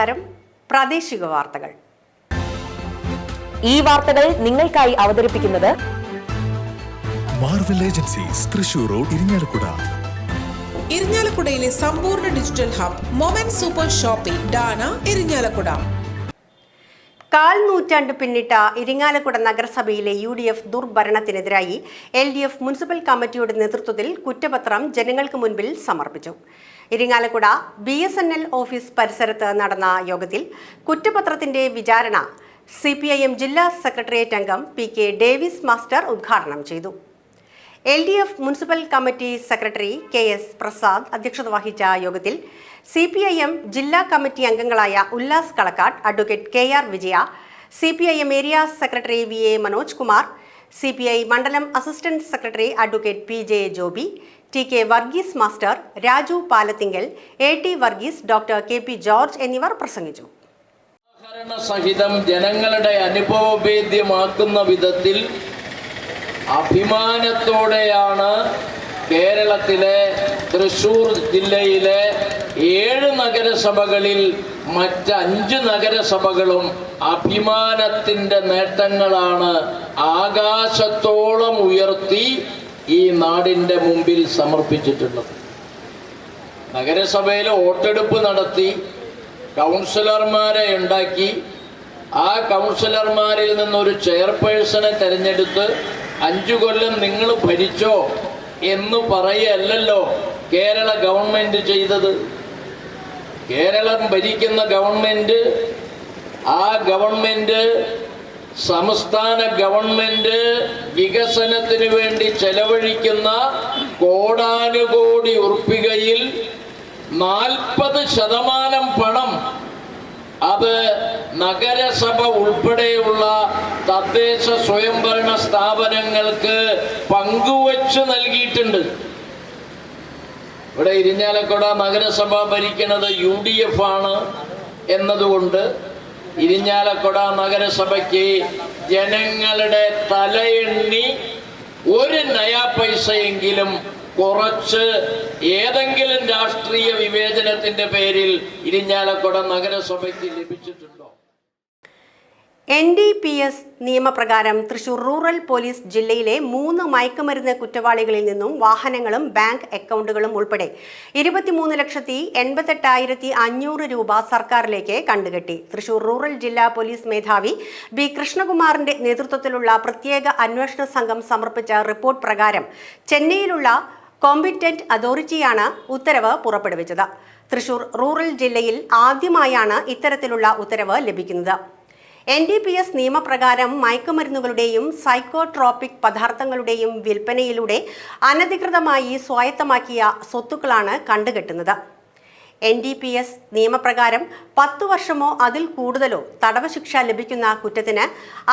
നമസ്കാരം പ്രാദേശിക വാർത്തകൾ. ഈ വാർത്തകൾ നിങ്ങൾക്കായി അവതരിപ്പിക്കുന്നത് Marvel agencies Thrissur road Irinjalakuda ഇരിഞ്ഞാലക്കുടയിലെ സമ്പൂർണ digital hub moment super shopping Dana Irinjalakuda കാൽ നൂറ്റാണ്ട് പിന്നിട്ട ഇരിങ്ങാലക്കുട നഗരസഭയിലെ യു ഡി എഫ് ദുർഭരണത്തിനെതിരായി എൽ ഡി എഫ് മുനിസിപ്പൽ കമ്മിറ്റിയുടെ നേതൃത്വത്തിൽ കുറ്റപത്രം ജനങ്ങൾക്ക് മുൻപിൽ സമർപ്പിച്ചു. Irinjalakuda B S N L office പരിസരത്ത് നടന്ന യോഗത്തിൽ കുറ്റപത്രത്തിന്റെ വിചാരണ സി പി ഐ എം ജില്ലാ സെക്രട്ടേറിയറ്റ് അംഗം പി കെ ഡേവിസ് മാസ്റ്റർ ഉദ്ഘാടനം ചെയ്തു. L D F municipal committee secretary K S Prasad അധ്യക്ഷത വഹിച്ച യോഗത്തിൽ സി പി ഐ എം ജില്ലാ കമ്മിറ്റി അംഗങ്ങളായ Ullas Kalakkad advocate K R Vijaya C P I M area secretary V A Manoj Kumar C P I മണ്ഡലം assistant secretary advocate P J Joby T K Varghese master Raju Palathingal A T Varghese doctor K P George എന്നിവർ പ്രസംഗിച്ചു. സഹിതം ജനങ്ങളുടെ അനുഭവഭേദ്യമാക്കുന്ന വിധത്തിൽ അഭിമാനത്തോടെയാണ് കേരളത്തിലെ തൃശൂർ ജില്ലയിലെ ഏഴ് നഗരസഭകളിൽ മറ്റഞ്ച് നഗരസഭകളും അഭിമാനത്തിന്റെ നേട്ടങ്ങളാണ് ആകാശത്തോളം ഉയർത്തി ഈ നാടിന്റെ മുമ്പിൽ സമർപ്പിച്ചിട്ടുള്ളത്. നഗരസഭയിൽ വോട്ടെടുപ്പ് നടത്തി കൗൺസിലർമാരെ ഉണ്ടാക്കി ആ കൗൺസിലർമാരിൽ നിന്നൊരു ചെയർപേഴ്സണെ തിരഞ്ഞെടുത്ത് അഞ്ചു കൊല്ലം നിങ്ങൾ ഭരിച്ചോ എന്ന് പറയല്ലോ കേരള ഗവൺമെന്റ് ചെയ്തത്. കേരളം ഭരിക്കുന്ന ഗവൺമെന്റ് ആ ഗവൺമെന്റ് സംസ്ഥാന ഗവൺമെന്റ് വികസനത്തിന് വേണ്ടി ചെലവഴിക്കുന്ന കോടാനുകോടി ഉറുപ്പികയിൽ നാൽപ്പത് ശതമാനം പണം അത് നഗരസഭ ഉൾപ്പെടെയുള്ള തദ്ദേശ സ്വയംഭരണ സ്ഥാപനങ്ങൾക്ക് പങ്കുവച്ച് നൽകിയിട്ടുണ്ട്. ഇവിടെ ഇരിഞ്ഞാലക്കുട നഗരസഭ ഭരിക്കുന്നത് യു ഡി എഫ് ആണ് എന്നതുകൊണ്ട് ഇരിഞ്ഞാലക്കുട നഗരസഭയ്ക്ക് ജനങ്ങളുടെ തലയെണ്ണി ഒരു നയാ പൈസയെങ്കിലും കുറച്ച് ഏതെങ്കിലും രാഷ്ട്രീയ വിവേചനത്തിന്റെ പേരിൽ ഇരിഞ്ഞാലക്കുട നഗരസഭയ്ക്ക് ലഭിച്ചിട്ടുണ്ടോ. എൻ ഡി പി എസ് നിയമപ്രകാരം തൃശൂർ റൂറൽ പോലീസ് ജില്ലയിലെ മൂന്ന് മയക്കുമരുന്ന് കുറ്റവാളികളിൽ നിന്നും വാഹനങ്ങളും ബാങ്ക് അക്കൗണ്ടുകളും ഉൾപ്പെടെ ഇരുപത്തിമൂന്ന് ലക്ഷത്തി എൺപത്തെട്ടായിരത്തി അഞ്ഞൂറ് രൂപ സർക്കാരിലേക്ക് കണ്ടുകെട്ടി. തൃശൂർ റൂറൽ ജില്ലാ പോലീസ് മേധാവി ബി കൃഷ്ണകുമാറിന്റെ നേതൃത്വത്തിലുള്ള പ്രത്യേക അന്വേഷണ സംഘം സമർപ്പിച്ച റിപ്പോർട്ട് പ്രകാരം ചെന്നൈയിലുള്ള കോമ്പിറ്റന്റ് അതോറിറ്റിയാണ് ഉത്തരവ് പുറപ്പെടുവിച്ചത്. തൃശൂർ റൂറൽ ജില്ലയിൽ ആദ്യമായാണ് ഇത്തരത്തിലുള്ള ഉത്തരവ് ലഭിക്കുന്നത്. എൻ ഡി പി എസ് നിയമപ്രകാരം മയക്കുമരുന്നുകളുടെയും സൈക്കോട്രോപിക് പദാർത്ഥങ്ങളുടെയും വിൽപ്പനയിലൂടെ അനധികൃതമായി സ്വായത്തമാക്കിയ സ്വത്തുക്കളാണ് കണ്ടുകെട്ടുന്നത്. എൻ ഡി പി എസ് നിയമപ്രകാരം പത്തു വർഷമോ അതിൽ കൂടുതലോ തടവ് ശിക്ഷ ലഭിക്കുന്ന കുറ്റത്തിന്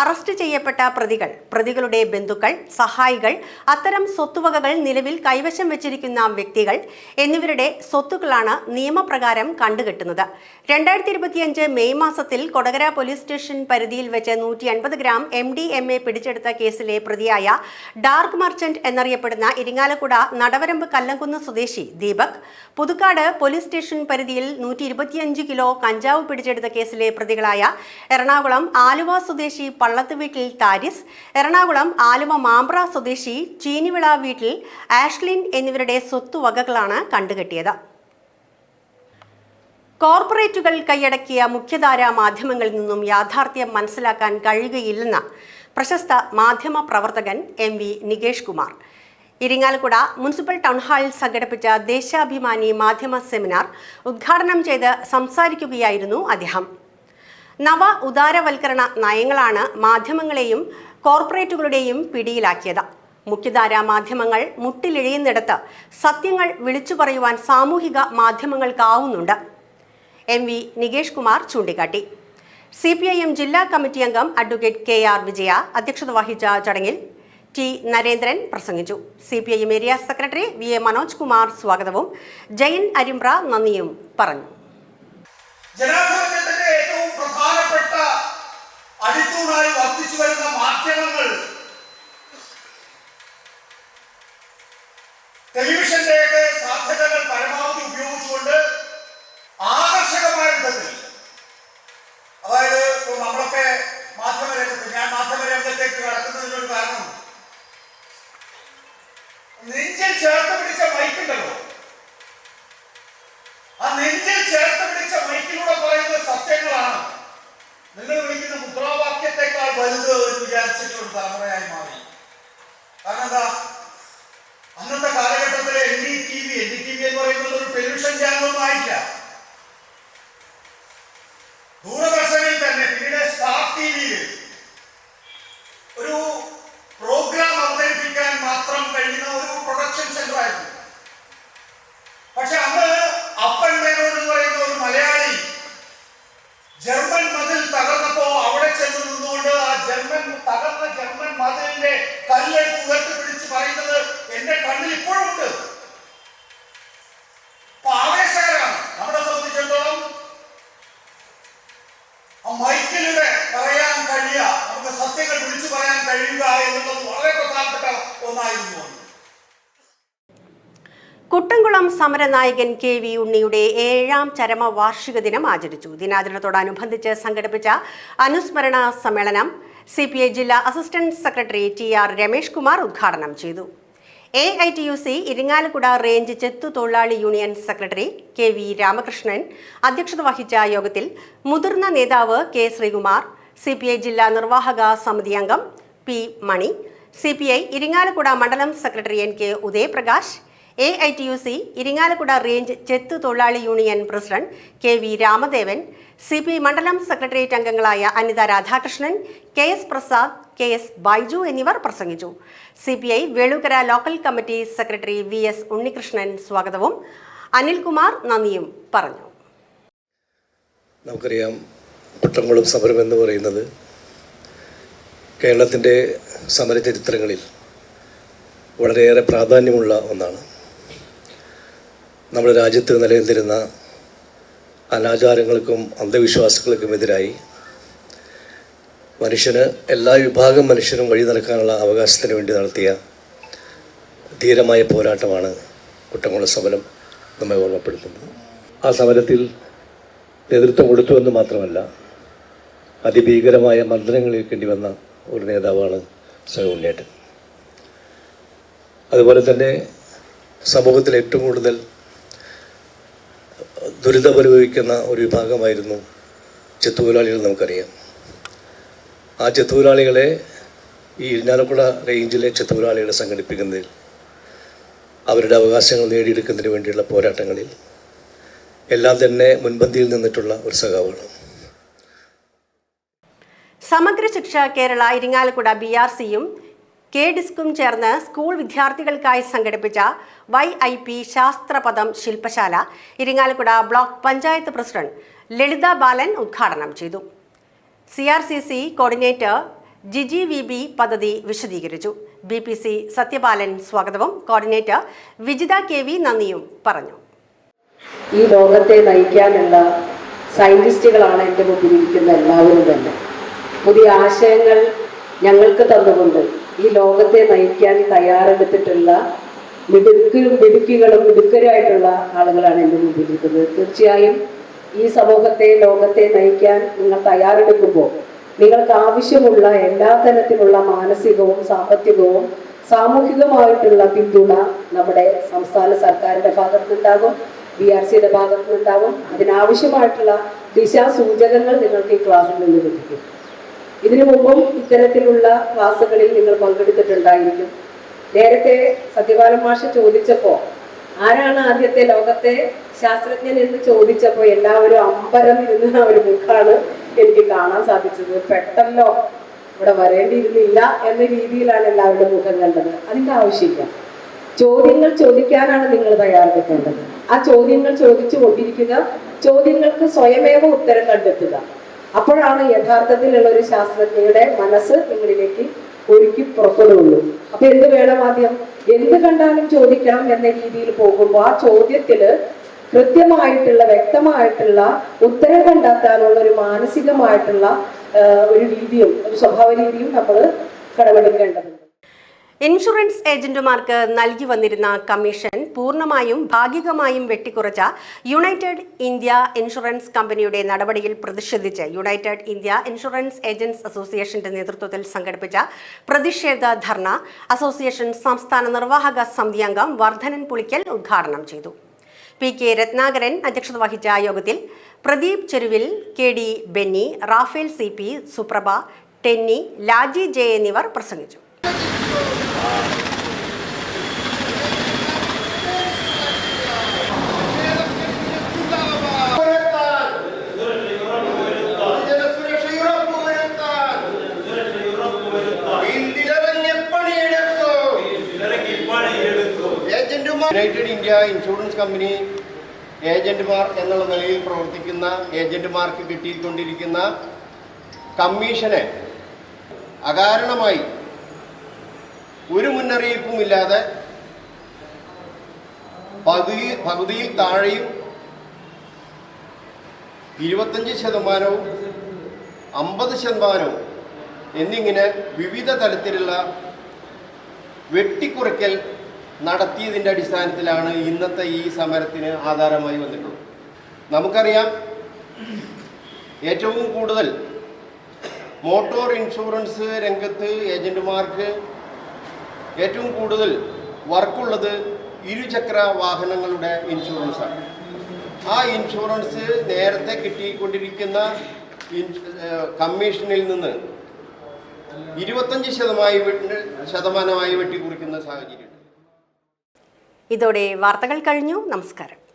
അറസ്റ്റ് ചെയ്യപ്പെട്ട പ്രതികൾ പ്രതികളുടെ ബന്ധുക്കൾ സഹായികൾ അത്തരം സ്വത്തുവകകൾ നിലവിൽ കൈവശം വെച്ചിരിക്കുന്ന വ്യക്തികൾ എന്നിവരുടെ സ്വത്തുക്കളാണ് നിയമപ്രകാരം കണ്ടുകെട്ടുന്നത്. രണ്ടായിരത്തി ഇരുപത്തിയഞ്ച് മെയ് മാസത്തിൽ കൊടകര പോലീസ് സ്റ്റേഷൻ പരിധിയിൽ വെച്ച് നൂറ്റി അൻപത് gram M D M A പിടിച്ചെടുത്ത കേസിലെ പ്രതിയായ ഡാർക്ക് മർച്ചന്റ് എന്നറിയപ്പെടുന്ന ഇരിങ്ങാലക്കുട നടവരമ്പ് കല്ലംകുന്ന് സ്വദേശി ദീപക് പുതുക്കാട് പോലീസ് സ്റ്റേഷൻ പരിധിയിൽ നൂറ്റി ഇരുപത്തിയഞ്ച് കിലോ കഞ്ചാവ് പിടിച്ചെടുത്ത കേസിലെ പ്രതികളായ എറണാകുളം ആലുവ സ്വദേശി പള്ളത്ത് വീട്ടിൽ താരിസ് എറണാകുളം ആലുവ മാമ്പ്ര സ്വദേശി ചീനിവിള വീട്ടിൽ ആഷ്ലിൻ എന്നിവരുടെ സ്വത്തുവകകളാണ് കണ്ടുകെട്ടിയത്. കോർപ്പറേറ്റുകൾ കൈയടക്കിയ മുഖ്യധാര മാധ്യമങ്ങളിൽ നിന്നും യാഥാർത്ഥ്യം മനസ്സിലാക്കാൻ കഴിയുകയില്ലെന്ന് പ്രശസ്ത മാധ്യമ പ്രവർത്തകൻ M V Nikesh Kumar. Irinjalakuda municipal town ഹാളിൽ സംഘടിപ്പിച്ച ദേശാഭിമാനി മാധ്യമ സെമിനാർ ഉദ്ഘാടനം ചെയ്ത് സംസാരിക്കുകയായിരുന്നു അദ്ദേഹം. നവ ഉദാരവൽക്കരണ നയങ്ങളാണ് മാധ്യമങ്ങളെയും കോർപ്പറേറ്റുകളുടെയും പിടിയിലാക്കിയത്. മുഖ്യധാര മാധ്യമങ്ങൾ മുട്ടിലിഴയുന്നിടത്ത് സത്യങ്ങൾ വിളിച്ചു പറയുവാൻ സാമൂഹിക മാധ്യമങ്ങൾക്കാവുന്നുണ്ട്. എം വി നികേഷ് കുമാർ ചൂണ്ടിക്കാട്ടി. സി പി ഐ എം ജില്ലാ കമ്മിറ്റി അംഗം അഡ്വക്കേറ്റ് കെ ആർ വിജയ അധ്യക്ഷത വഹിച്ച ചടങ്ങിൽ ടി നരേന്ദ്രൻ പ്രസംഗിച്ചു. C P I area secretary V A Manoj Kumar സ്വാഗതവും. ജയൻ അരിമ്പ്ര നന്ദിയും പറഞ്ഞു. ജനാധിപത്യത്തിന്റെ ഏറ്റവും പ്രധാനപ്പെട്ട അടിത്തൂണായി വർദ്ധിച്ചു വരുന്ന മാധ്യമങ്ങൾ ടെലിവിഷന്റെയൊക്കെ സാധ്യതകൾ പരമാവധി ജർമ്മൻ കുട്ടംകുളം സമരനായകൻ കെ വി ഉണ്ണിയുടെ ഏഴാം ചരമ വാർഷിക ദിനം ആചരിച്ചു. ദിനാചരണത്തോടനുബന്ധിച്ച് സംഘടിപ്പിച്ച അനുസ്മരണ സമ്മേളനം സി പി ഐ ജില്ലാ assistant secretary T R Ramesh Kumar ഉദ്ഘാടനം ചെയ്തു. A I T U C Irinjalakuda range ചെത്തു തൊഴിലാളി union secretary K V Ramakrishnan അധ്യക്ഷത വഹിച്ച യോഗത്തിൽ മുതിർന്ന നേതാവ് K Sreekumar C P I ജില്ലാ നിർവാഹക സമിതി അംഗം P Mani C P I Irinjalakuda മണ്ഡലം secretary N K Udayaprakash A I T U C Irinjalakuda range ചെത്ത് തൊഴിലാളി union president K V Ramadevan C P മണ്ഡലം സെക്രട്ടേറിയറ്റ് അംഗങ്ങളായ Anitha Radhakrishnan K S Prasad K S Baiju എന്നിവർ പ്രസംഗിച്ചു. C P I Velookkara local committee secretary V S Unnikrishnan സ്വാഗതവും. അനിൽകുമാർ നന്ദിയും പറഞ്ഞു. നമുക്കറിയാം കുട്ടംകുളം സമരം എന്ന് പറയുന്നത് കേരളത്തിന്റെ സമരചരിത്രങ്ങളിൽ വളരെയേറെ പ്രാധാന്യമുള്ള ഒന്നാണ്. നമ്മുടെ രാജ്യത്ത് നിലനിന്നിരുന്ന അനാചാരങ്ങൾക്കും അന്ധവിശ്വാസങ്ങൾക്കും എതിരായി മനുഷ്യന് എല്ലാ വിഭാഗം മനുഷ്യരും വഴി നടക്കാനുള്ള അവകാശത്തിന് വേണ്ടി നടത്തിയ ധീരമായ പോരാട്ടമാണ് കുട്ടംകുളം സമരം നമ്മെ ഓർമ്മപ്പെടുത്തുന്നത്. ആ സമരത്തിൽ നേതൃത്വം കൊടുത്തു എന്ന് മാത്രമല്ല അതിഭീകരമായ മർദ്ദനങ്ങൾ ഏൽക്കേണ്ടി വന്ന ഒരു നേതാവാണ് സ്വയം ഉണ്ണേട്ടൻ അതുപോലെ തന്നെ സമൂഹത്തിൽ ഏറ്റവും കൂടുതൽ ദുരിതമനുഭവിക്കുന്ന ഒരു വിഭാഗമായിരുന്നു ചെത്തുതൊഴിലാളികൾ നമുക്കറിയാം. ആ ചെത്തുതൊഴിലാളികളെ ഈ ഇരിഞ്ഞാലക്കുട റേഞ്ചിലെ ചെത്തുതൊഴിലാളികളെ സംഘടിപ്പിക്കുന്നതിൽ അവരുടെ അവകാശങ്ങൾ നേടിയെടുക്കുന്നതിന് വേണ്ടിയുള്ള പോരാട്ടങ്ങളിൽ എല്ലാം തന്നെ മുൻപന്തിയിൽ നിന്നിട്ടുള്ള ഒരു സഖാവാണ്. സമഗ്ര ശിക്ഷ കേരള ഇരിങ്ങാലക്കുട ബി ആർ സിയും കെ ഡിസ്കും ചേർന്ന് സ്കൂൾ വിദ്യാർത്ഥികൾക്കായി സംഘടിപ്പിച്ച വൈ ഐ പി ശാസ്ത്രപദം ശില്പശാല ഇരിങ്ങാലക്കുട ബ്ലോക്ക് പഞ്ചായത്ത് പ്രസിഡന്റ് ലളിത ബാലൻ ഉദ്ഘാടനം ചെയ്തു. C R C C coordinator Jiji V B പദ്ധതി വിശദീകരിച്ചു. ബി പി സി സത്യപാലൻ സ്വാഗതവും കോർഡിനേറ്റർ വിജിത കെ വി നന്ദിയും പറഞ്ഞു. ഈ ലോകത്തെ നയിക്കാനുള്ള സയന്റിസ്റ്റുകളാണ് എന്റെ മുമ്പിൽ ഇരിക്കുന്ന എല്ലാവരും തന്നെ. പുതിയ ആശയങ്ങൾ ഞങ്ങൾക്ക് തന്നുകൊണ്ട് ഈ ലോകത്തെ നയിക്കാൻ തയ്യാറെടുത്തിട്ടുള്ള മിടുക്കും മിടുക്കികളും മിടുക്കരായിട്ടുള്ള ആളുകളാണ് എന്റെ മുമ്പിൽ ഇരിക്കുന്നത് തീർച്ചയായും ഈ സമൂഹത്തെ ലോകത്തെ നയിക്കാൻ നിങ്ങൾ തയ്യാറെടുക്കുമ്പോൾ നിങ്ങൾക്ക് ആവശ്യമുള്ള എല്ലാ തരത്തിലുള്ള മാനസികവും സാമ്പത്തികവും സാമൂഹികമായിട്ടുള്ള പിന്തുണ നമ്മുടെ സംസ്ഥാന സർക്കാരിന്റെ ഭാഗത്തുനിന്നുണ്ടാകും ബി ആർ സിയുടെ ഭാഗത്തുനിന്നുണ്ടാകും. അതിനാവശ്യമായിട്ടുള്ള ദിശാസൂചകങ്ങൾ നിങ്ങൾക്ക് ഈ ക്ലാസ്സിൽ നിന്ന് ലഭിക്കും. ഇതിനു മുമ്പും ഇത്തരത്തിലുള്ള ക്ലാസ്സുകളിൽ നിങ്ങൾ പങ്കെടുത്തിട്ടുണ്ടായിരിക്കും. നേരത്തെ സത്യപാലൻ മാഷ് ചോദിച്ചപ്പോൾ ആരാണ് ആദ്യത്തെ ലോകത്തെ ശാസ്ത്രജ്ഞൻ എന്ന് ചോദിച്ചപ്പോൾ എല്ലാവരും അമ്പരം ഇരുന്ന ഒരു മുഖാണ് എനിക്ക് കാണാൻ സാധിച്ചത്. പെട്ടെന്നോ ഇവിടെ വരേണ്ടിയിരുന്നില്ല എന്ന രീതിയിലാണ് എല്ലാവരുടെ മുഖം കണ്ടത്. അതിന്റെ ആവശ്യമില്ല. ചോദ്യങ്ങൾ ചോദിക്കാനാണ് നിങ്ങൾ തയ്യാറെടുക്കേണ്ടത്. ആ ചോദ്യങ്ങൾ ചോദിച്ചു കൊണ്ടിരിക്കുക ചോദ്യങ്ങൾക്ക് സ്വയമേവ ഉത്തരം കണ്ടെത്തുക. അപ്പോഴാണ് യഥാർത്ഥത്തിലുള്ള ഒരു ശാസ്ത്രജ്ഞയുടെ മനസ്സ് നിങ്ങളിലേക്ക് ഒരുക്കി പുറപ്പെടുകയുള്ളൂ അപ്പൊ എന്ത് വേണം ആദ്യം? എന്ത് കണ്ടാലും ചോദിക്കണം എന്ന രീതിയിൽ പോകുമ്പോൾ ആ ചോദ്യത്തിൽ കൃത്യമായിട്ടുള്ള വ്യക്തമായിട്ടുള്ള ഉത്തരം കണ്ടെത്താനുള്ള ഒരു മാനസികമായിട്ടുള്ള ഒരു രീതിയും ഒരു സ്വഭാവ രീതിയും നമ്മൾ കടമെടുക്കേണ്ടതുണ്ട്. ഇൻഷുറൻസ് ഏജന്റുമാർക്ക് നൽകി വന്നിരുന്ന കമ്മീഷൻ പൂർണമായും ഭാഗികമായും വെട്ടിക്കുറച്ച യുണൈറ്റഡ് ഇന്ത്യ ഇൻഷുറൻസ് കമ്പനിയുടെ നടപടിയിൽ പ്രതിഷേധിച്ച് യുണൈറ്റഡ് ഇന്ത്യ ഇൻഷുറൻസ് ഏജന്റ്സ് അസോസിയേഷന്റെ നേതൃത്വത്തിൽ സംഘടിപ്പിച്ച പ്രതിഷേധ ധർണ അസോസിയേഷൻ സംസ്ഥാന നിർവാഹക സമിതി അംഗം വർദ്ധനൻ പുളിക്കൽ ഉദ്ഘാടനം ചെയ്തു. പി കെ രത്നാകരൻ അധ്യക്ഷത വഹിച്ച യോഗത്തിൽ Pradeep Cheruvil K D Benny Raphael C P Suprabha Tenny Laji J എന്നിവർ പ്രസംഗിച്ചു. കമ്പനി ഏജന്റുമാർ എന്നുള്ള നിലയിൽ പ്രവർത്തിക്കുന്ന ഏജന്റുമാർക്ക് കിട്ടിക്കൊണ്ടിരിക്കുന്ന കമ്മീഷനെ അകാരണമായി ഒരു മുന്നറിയിപ്പുമില്ലാതെ പകുതി പകുതിയിൽ താഴെയും ഇരുപത്തഞ്ച് ശതമാനവും അമ്പത് ശതമാനവും എന്നിങ്ങനെ വിവിധ തലത്തിലുള്ള വെട്ടിക്കുറയ്ക്കൽ നടത്തിയതിന്റെ അടിസ്ഥാനത്തിലാണ് ഇന്നത്തെ ഈ സമരത്തിന് ആധാരമായി വന്നിട്ടുള്ളത്. നമുക്കറിയാം ഏറ്റവും കൂടുതൽ മോട്ടോർ ഇൻഷുറൻസ് രംഗത്ത് ഏജന്റുമാർക്ക് ഏറ്റവും കൂടുതൽ വർക്കുള്ളത് ഇരുചക്ര വാഹനങ്ങളുടെ ഇൻഷുറൻസാണ്. ആ ഇൻഷുറൻസ് നേരത്തെ കിട്ടിക്കൊണ്ടിരിക്കുന്ന കമ്മീഷനിൽ നിന്ന് ഇരുപത്തഞ്ച് ശതമാനമായി ശതമാനമായി വെട്ടിക്കുറിക്കുന്ന സാഹചര്യമുണ്ട്. ഇതോടെ വാർത്തകൾ കഴിഞ്ഞു. നമസ്കാരം.